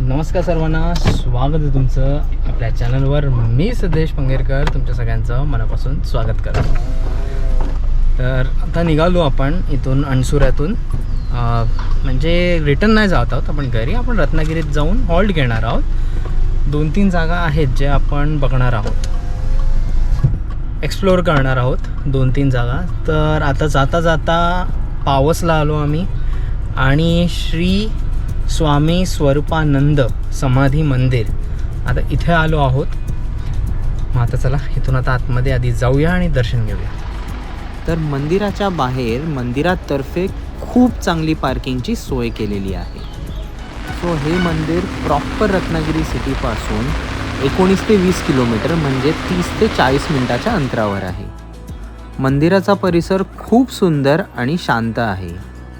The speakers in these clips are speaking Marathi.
नमस्कार सर्वांना स्वागत आहे तुमचं आपल्या चॅनलवर. मी सदेश पंगेरकर तुमच्या सगळ्यांचं मनापासून स्वागत करतो. तर आता निघालो आपण इथून अणसुऱ्यातून म्हणजे रिटर्न नाही जात आहोत आपण घरी आपण रत्नागिरीत जाऊन हॉल्ट घेणार आहोत. दोन तीन जागा आहेत जे आपण बघणार आहोत. एक्सप्लोअर करणार आहोत दोन तीन जागा. तर आता जाता जाता पावसला आलो आम्ही आणि श्री स्वामी स्वरूपानंद समाधी मंदिर. आता इथे आलो आहोत. मग आता चला इथून आता आतमध्ये आधी जाऊया आणि दर्शन घेऊया. तर मंदिराच्या बाहेर मंदिरातर्फे खूप चांगली पार्किंगची सोय केलेली आहे. सो हे मंदिर प्रॉपर रत्नागिरी सिटीपासून एकोणीस ते वीस किलोमीटर म्हणजे तीस ते चाळीस मिनिटाच्या अंतरावर आहे. मंदिराचा परिसर खूप सुंदर आणि शांत आहे.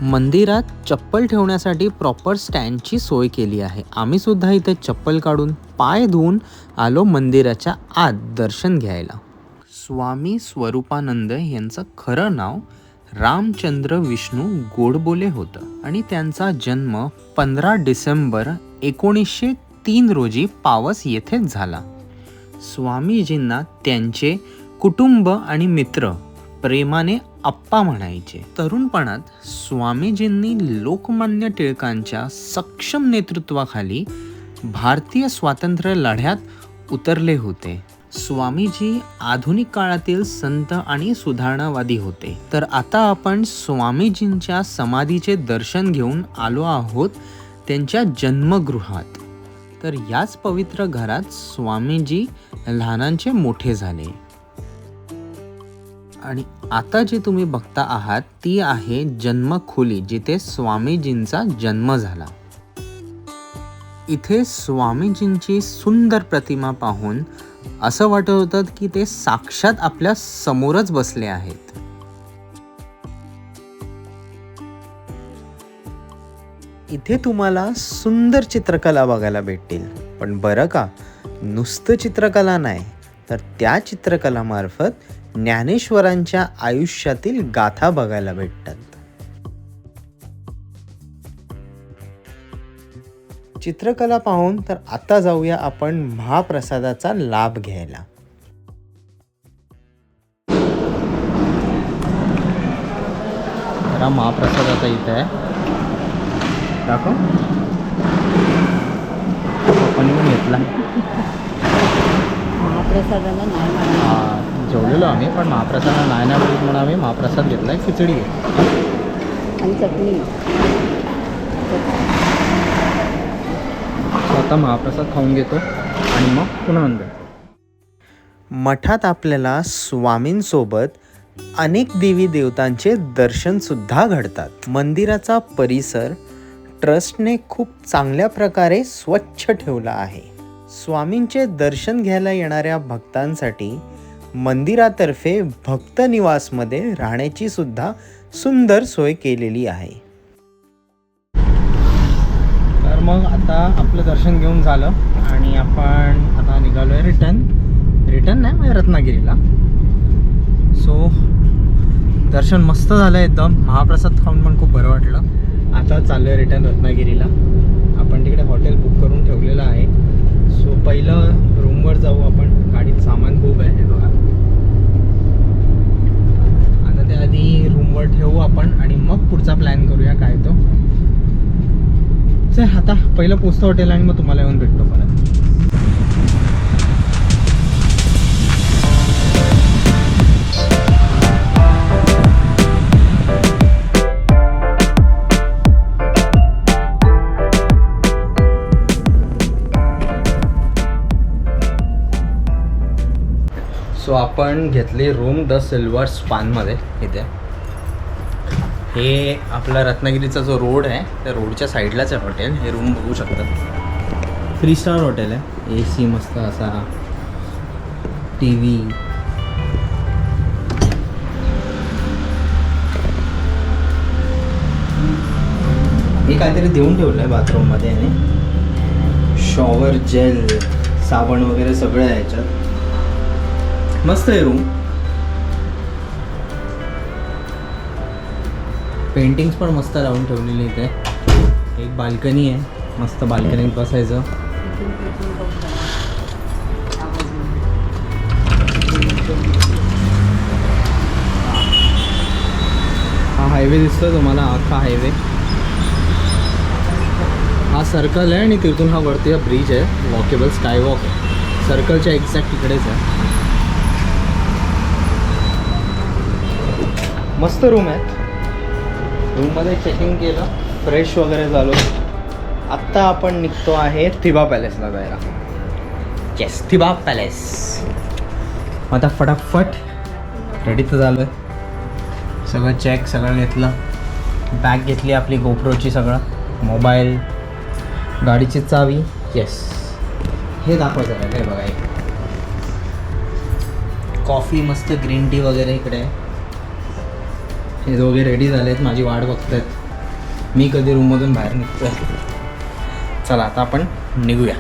मंदिरात चप्पल ठेवण्यासाठी प्रॉपर स्टँडची सोय केली आहे. आम्ही सुद्धा इथे चप्पल काढून पाय धुवून आलो मंदिराच्या आत दर्शन घ्यायला. स्वामी स्वरूपानंद यांचं खरं नाव रामचंद्र विष्णू गोडबोले होतं आणि त्यांचा जन्म पंधरा डिसेंबर एकोणीसशे तीन रोजी पावस येथेच झाला. स्वामीजींना त्यांचे कुटुंब आणि मित्र प्रेमाने अप्पा म्हणायचे. तरुणपणात स्वामीजींनी लोकमान्य टिळकांच्या सक्षम नेतृत्वाखाली भारतीय स्वातंत्र्य लढ्यात उतरले होते. स्वामीजी आधुनिक काळातील संत आणि सुधारणावादी होते. तर आता आपण स्वामीजींच्या समाधीचे दर्शन घेऊन आलो आहोत त्यांच्या जन्मगृहात. तर याच पवित्र घरात स्वामीजी लहानांचे मोठे झाले. आणि आता जे तुम्ही बघता आहात ती आहे जन्मखोली जिथे स्वामीजींचा जन्म झाला. इथे स्वामीजींची सुंदर प्रतिमा पाहून असं वाटत होतं की ते साक्षात आपल्या समोरच बसले आहेत. इथे तुम्हाला सुंदर चित्रकला बघायला भेटतील. पण बरं का नुसतं चित्रकला नाही तर त्या चित्रकलामार्फत ज्ञानेश्वरांच्या आयुष्यातील गाथा बघायला भेटतात. चित्रकला पाहून तर आता जाऊया आपण महाप्रसादाचा लाभ घ्यायला. महाप्रसादाचा इथं इथे आहे. दाखव आपण पण घेतला. महाप्रसादाला नाही हा, जेवलेलो आम्ही पण महाप्रसाद नाही नाही म्हणून आम्ही महाप्रसाद घेतला आहे खिचडी आहे. आणि चटणी. स्वतः महाप्रसाद खाऊन घेतो आणि मग पुन्हा अंदर मठात आपल्याला स्वामींसोबत अनेक देवी देवतांचे दर्शन सुद्धा घडतात. मंदिराचा परिसर ट्रस्टने खूप चांगल्या प्रकारे स्वच्छ ठेवला आहे. स्वामींचे दर्शन घ्यायला येणाऱ्या भक्तांसाठी मंदिरातर्फे भक्त निवासमध्ये राहण्याची सुद्धा सुंदर सोय केलेली आहे. तर मग आता आपलं दर्शन घेऊन झालं आणि आपण आता निघालो आहे रिटर्न. रिटर्न नाही म्हणजे रत्नागिरीला. सो दर्शन मस्त झालं एकदम. महाप्रसाद खाऊन पण खूप बरं वाटलं. चाललो आहे रिटर्न रत्नागिरीला. आपण तिकडे हॉटेल बुक करून ठेवलेलं आहे. सो पहिलं रूमवर जाऊ आपण. गाडीत सामान खूप आहे बघा. आता त्याआधी रूमवर ठेवू आपण आणि मग पुढचा प्लॅन करूया काय तो. चल आता पहिलं पोचतं हॉटेल आणि मग तुम्हाला येऊन भेटतो परत. सो आपण घेतली रूम द सिल्वर स्पानमध्ये इथे. हे आपला रत्नागिरीचा जो रोड आहे त्या रोडच्या साईडलाच आहे हॉटेल. हे रूम बघू शकतात थ्री स्टार हॉटेल आहे. ए सी मस्त असा टी व्ही हे काहीतरी देऊन ठेवलं आहे बाथरूममध्ये आणि शॉवर जेल साबण वगैरे सगळं आहे याच्यात. मस्त आहे रूम पेंटिंग्स पण मस्त लावून ठेवलेली इथे. एक बाल्कनी आहे. मस्त बाल्कनीत बसायचं. हा हायवे दिसतोय तुम्हाला अख्खा हायवे हा सर्कल आहे आणि तिथून हा वरती हा ब्रिज आहे. वॉकेबल स्काय वॉक आहे सर्कलच्या एक्झॅक्ट तिकडेच आहे. मस्त रूम आहेत. रूममध्ये चेकिंग केलं फ्रेश वगैरे झालो. आत्ता आपण निघतो आहे थिबा पॅलेसला जायला. येस थिबा पॅलेस आता फटाफट रेडी तर झालं आहे सगळं चेक सगळं घेतलं. बॅग घेतली आपली गोप्रोची सगळं. मोबाईल गाडीची चावी. येस हे दाखवायचं आहे हे बघा एक. कॉफी मस्त ग्रीन टी वगैरे इकडे. आहे हे दोघे रेडी झाले आहेत माझी वाट बघतायत. मी कधी रूममधून बाहेर निघतोय. चला आता आपण निघूया.